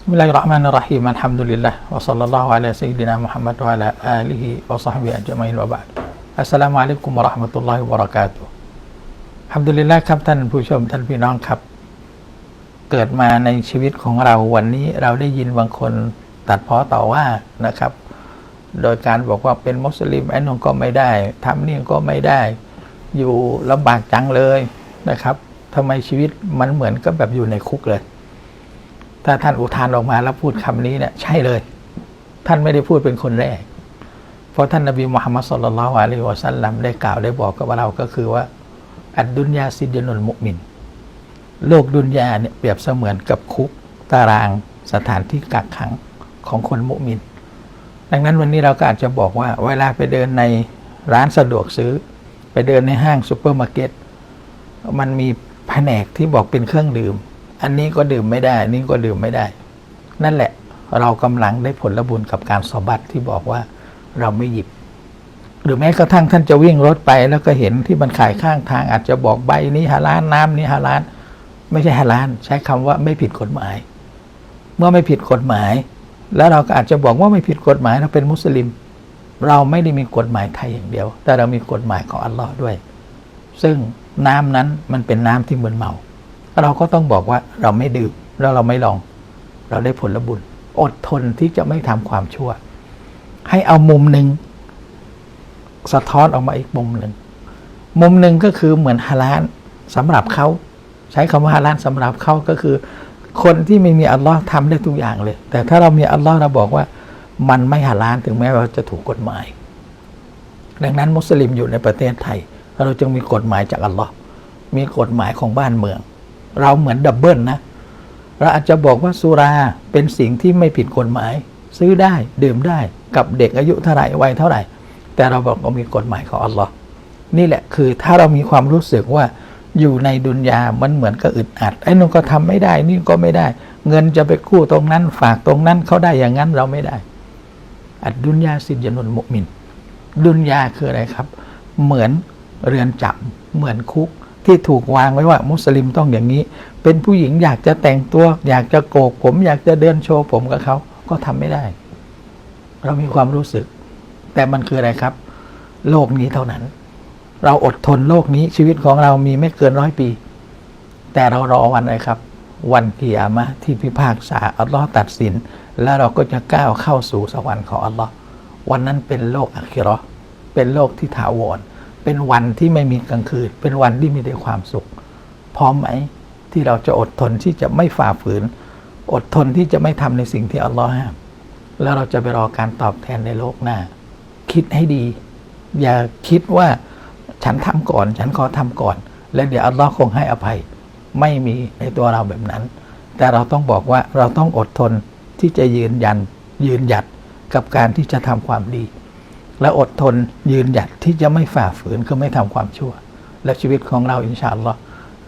بسم الله الرحمن الرحيم الحمد لله وصلى الله على سيدنا محمد وعلى آله وصحبه أجمعين وبعد السلام عليكم ورحمة الله وبركاته ฮัมดุลิลละครับท่านผู้ชมท่านพี่น้องครับ เกิดมาในชีวิตของเราวันนี้เราได้ยินบางคนตัดเพ้อต่อว่านะครับ โดยการบอกว่าเป็นมุสลิมไอ้นนก็ไม่ได้ทำนี่ก็ไม่ได้ อยู่ลำบากจังเลยนะครับทำไมชีวิตมันเหมือนกับแบบอยู่ในคุกเลย ถ้าท่านอุทานออกมาแล้วพูดคำนี้เนี่ยใช่เลย ท่านไม่ได้พูดเป็นคนแรก เพราะท่านนบีมุฮัมมัดสุลลัลอะลัยฮิวะสัลลัมได้กล่าวได้บอกกับเราก็คือว่า อัดดุนยาซิดยนุลมุมิน โลกดุนยาเนี่ยเปรียบเสมือนกับคุกตารางสถานที่กักขังของคนมุมิน ดังนั้นวันนี้เราก็อาจจะบอกว่า เวลาไปเดินในร้านสะดวกซื้อ ไปเดินในห้างซูเปอร์มาร์เก็ตมันมีแผนกที่บอกเป็นเครื่องดื่ม อันนี้ก็ดื่มไม่ได้อันนี้ก็ดื่มไม่ได้ นั่นแหละเรากำลังได้ผลบุญกับการสอบัตที่บอกว่าเราไม่หยิบ หรือแม้กระทั่งท่านจะวิ่งรถไปแล้วก็เห็นที่มันขายข้างทาง อาจจะบอกใบนี้ฮาลานน้ำนี้ฮาลาน ไม่ใช่ฮาลาน ใช้คำว่าไม่ผิดกฎหมาย เมื่อไม่ผิดกฎหมาย แล้วเราก็อาจจะบอกว่าไม่ผิดกฎหมายเราเป็นมุสลิม เราไม่ได้มีกฎหมายไทยอย่างเดียว แต่เรามีกฎหมายของอัลลอฮ์ด้วย ซึ่งน้ำนั้นมันเป็นน้ำที่เหมือนเมา เราก็ต้องบอกว่าเราไม่ดื่มแล้วเราไม่ลอง เราได้ผลบุญ อดทนที่จะไม่ทำความชั่ว ให้เอามุมหนึ่งสะท้อนออกมาอีกมุมหนึ่ง มุมหนึ่งก็คือเหมือนฮาลานสำหรับเขาใช้คำว่าฮาลานสำหรับเขาก็คือ คนที่ไม่มีอัลลอฮ์ทำได้ทุกอย่างเลย แต่ถ้าเรามีอัลลอฮ์เราบอกว่ามันไม่ฮาลานถึงแม้ว่าจะถูกกฎหมาย ดังนั้นมุสลิมอยู่ในประเทศไทย เราจึงมีกฎหมายจากอัลลอฮ์มีกฎหมายของบ้านเมือง เราเหมือนดับเบิลนะ เราอาจจะบอกว่าสุราเป็นสิ่งที่ไม่ผิดกฎหมาย ซื้อได้ดื่มได้กับเด็กอายุเท่าไหร่วัยเท่าไหร่ แต่เราบอกว่ามีกฎหมายของอัลลอฮ์นี่แหละคือถ้าเรามีความรู้สึกว่าอยู่ในดุนยา มันเหมือนกับอึดอัด ไอ้นู่นก็ทำไม่ได้ นี่ก็ไม่ได้ เงินจะไปกู้ตรงนั้น ฝากตรงนั้นเขาได้อย่างนั้นเราไม่ได้ อัดดุนยาสินยนุนมุมิน ดุนยาคืออะไรครับ เหมือนเรือนจำเหมือนคุก ที่ถูกวางไว้ว่ามุสลิมต้องอย่างนี้ เป็นผู้หญิงอยากจะแต่งตัว อยากจะโกกผม อยากจะเดินโชว์ผมกับเขาก็ทำไม่ได้ เรามีความรู้สึก แต่มันคืออะไรครับ โลกนี้เท่านั้น เราอดทนโลกนี้ชีวิตของเรามีไม่เกินร้อยปี แต่เรารอวันอะไรครับ วันเกิยามะที่พิพากษาอัลลอฮ์ตัดสิน แล้วเราก็จะก้าวเข้าสู่สวรรค์ของอัลลอฮ์วันนั้นเป็นโลกอัคิราเป็นโลกที่ถาวร เป็นวันที่ไม่มีกลางคืน เป็นวันที่มีแต่ความสุข พร้อมไหมที่เราจะอดทนที่จะไม่ฝ่าฝืน อดทนที่จะไม่ทำในสิ่งที่อัลลอฮ์ห้ามแล้วเราจะไปรอการตอบแทนในโลกหน้า คิดให้ดี อย่าคิดว่าฉันทำก่อน ฉันขอทำก่อน แล้วเดี๋ยวอัลลอฮ์คงให้อภัย ไม่มีในตัวเราแบบนั้น แต่เราต้องบอกว่าเราต้องอดทนที่จะยืนยันยืนหยัดกับการที่จะทำความดี และอดทนยืนหยัดที่จะไม่ฝ่าฝืนคือไม่ทำความชั่ว และชีวิตของเราอินชาอัลลอฮ์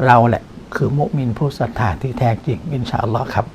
เราแหละคือมุมินผู้ศรัทธาที่แท้จริงอินชาอัลลอฮ์ครับ